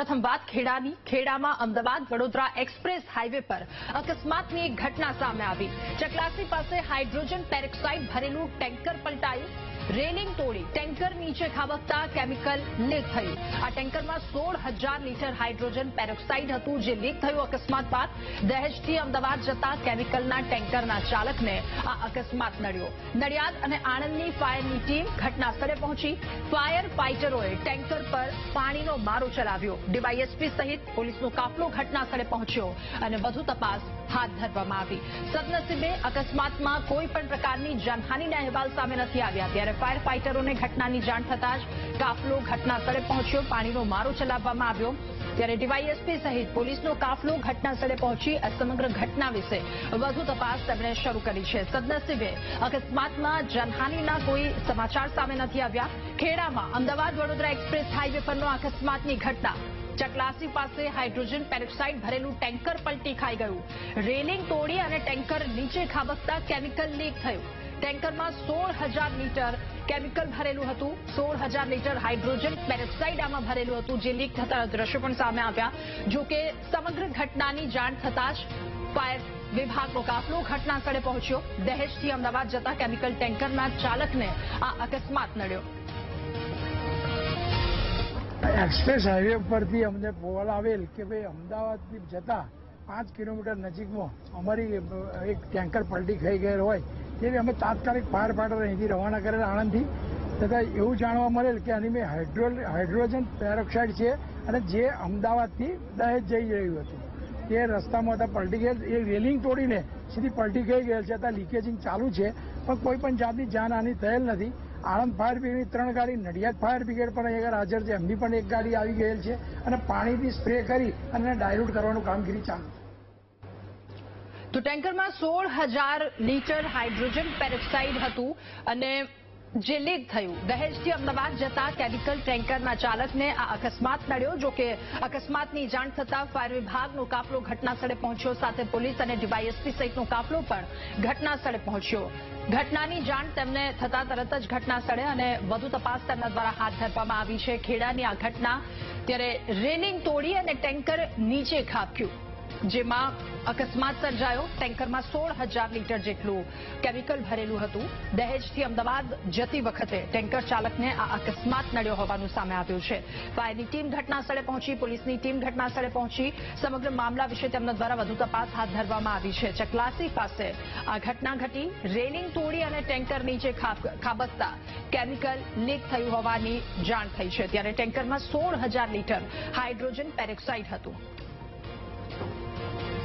સૌપ્રથમ વાત ખેડાની. ખેડામાં અમદાવાદ વડોદરા એક્સપ્રેસ હાઈવે પર અકસ્માતની એક ઘટના સામે આવી. ચકલાસી પાસે હાઇડ્રોજન પેરોક્સાઇડ ભરેલું ટેન્કર પલટાયું. રેલિંગ તોડી ટેન્કર નીચે ખાબકતા કેમિકલ લીક થયું. આ ટેન્કરમાં સોળ હજાર લીટર હાઇડ્રોજન પેરોક્સાઇડ હતું, જે લીક થયું અકસ્માત બાદ દહેજથી અમદાવાદ જતા કેમિકલના ટેન્કરના ચાલકને આ અકસ્માત નડ્યો. નડિયાદ અને આણંદની ફાયરની ટીમ ઘટના સ્થળે પહોંચી. ફાયર ફાઇટરોએ ટેન્કર પર પાણીનો મારો ચલાવ્યો. ડીવાયએસપી સહિત પોલીસનો કાફલો ઘટના સ્થળે પહોંચ્યો અને વધુ તપાસ હાથ ધરવામાં આવી. સદનસીબે અકસ્માતમાં કોઈ પણ પ્રકારની જાનહાનિના અહેવાલ સામે નથી આવ્યા. ત્યારે ફાયર ફાઇટરોને ઘટનાની જાણ થતાં જ કાફલો ઘટના પહોંચ્યો. પાણીનો મારો ચલાવવામાં આવ્યો. ત્યારે ડીવાયએસપી સહિત પોલીસનો કાફલો ઘટના પહોંચી આ સમગ્ર ઘટના વિશે વધુ તપાસ તેમણે શરૂ કરી છે. સદનસીબે અકસ્માતમાં જાનહાનિના કોઈ સમાચાર સામે નથી આવ્યા. ખેડામાં અમદાવાદ વડોદરા એક્સપ્રેસ હાઈવે પરનો અકસ્માતની ઘટના ચકલાસી પાસે હાઇડ્રોજન પેરોક્સાઇડ ભરેલું ટેન્કર પલટી ખાઈ ગયું. રેલિંગ તોડી અને ટેન્કર નીચે ખાબકતા કેમિકલ લીક થયું. ટેન્કરમાં સોળ હજાર લીટર કેમિકલ ભરેલું હતું. સોળ હજાર લીટર હાઇડ્રોજન પેરોક્સાઇડ આમાં ભરેલું હતું, જે લીક થતા દ્રશ્યો પણ સામે આવ્યા. જોકે સમગ્ર ઘટનાની જાણ થતાં જ ફાયર વિભાગનો કાફલો ઘટના સ્થળે પહોંચ્યો. દહેજથી અમદાવાદ જતા કેમિકલ ટેન્કરના ચાલકને આ અકસ્માત નડ્યો. એક્સપ્રેસ હાઈવે પરથી અમને કોલ આવેલ કે ભાઈ અમદાવાદથી જતા પાંચ કિલોમીટર નજીકમાં અમારી એક ટેન્કર પલટી ખાઈ ગયેલ હોય તેથી અમે તાત્કાલિક ફાયર ફાઈટર અહીંથી રવાના કરેલા આણંદથી. તથા એવું જાણવા મળેલ કે આની મેં હાઇડ્રો, હાઇડ્રોજન પેરોક્સાઇડ છે અને જે અમદાવાદથી દહેજ જઈ રહ્યું હતું. તે રસ્તામાં હતા, પલટી ગયેલ, એ રેલિંગ તોડીને સીધી પલટી ગઈ, ગયેલ છે. ત્યાં લીકેજિંગ ચાલુ છે, પણ કોઈ પણ જાતની જાનહાની થયેલ નથી. આણંદ ફાયર બ્રિગેડની ત્રણ ગાડી નડિયાદ ફાયર બ્રિગેડ પણ અહીંયા હાજર છે. એમની પણ એક ગાડી આવી ગયેલ છે અને પાણીથી સ્પ્રે કરી અને ડાયલ્યુટ કરવાનું કામગીરી ચાલુ. તો ટેન્કરમાં સોળ હજાર લીટર હાઇડ્રોજન પેરોક્સાઇડ હતું અને જે લીક થયું. દહેજથી અમદાવાદ જતા કેમિકલ ટેન્કરના ચાલકને આ અકસ્માત નડ્યો, જો કે અકસ્માતની જાણ થતાં ફાયર વિભાગનો કાફલો ઘટનાસ્થળે પહોંચ્યો, સાથે પોલીસ અને ડીવાયએસપી સહિતનો કાફલો પણ ઘટના સ્થળે પહોંચ્યો. ઘટનાની જાણ તેમને થતા તરત જ ઘટના સ્થળે અને વધુ તપાસ તેમના દ્વારા હાથ ધરવામાં આવી છે. ખેડાની આ ઘટના ત્યારે રેલિંગ તોડી અને ટેન્કર નીચે ખાબક્યું. જેમાં અકસ્માત સર્જાયો. ટેન્કરમાં સોળ હજાર લીટર જેટલું કેમિકલ ભરેલું હતું. દહેજથી અમદાવાદ જતી વખતે ટેન્કર ચાલકને આ અકસ્માત નડ્યો હોવાનું સામે આવ્યું છે. ફાયરની ટીમ ઘટનાસ્થળે પહોંચી, પોલીસની ટીમ ઘટનાસ્થળે પહોંચી. સમગ્ર મામલા વિશે તેમના દ્વારા વધુ તપાસ હાથ ધરવામાં આવી છે. ચકલાસી પાસે આ ઘટના ઘટી. રેલિંગ તોડી અને ટેન્કર નીચે ખાબ- ખાબકતા કેમિકલ લીક થયું હોવાની જાણ થઈ છે. ત્યારે ટેન્કરમાં સોળ હજાર લીટર હાઇડ્રોજન પેરોક્સાઇડ હતું. ました。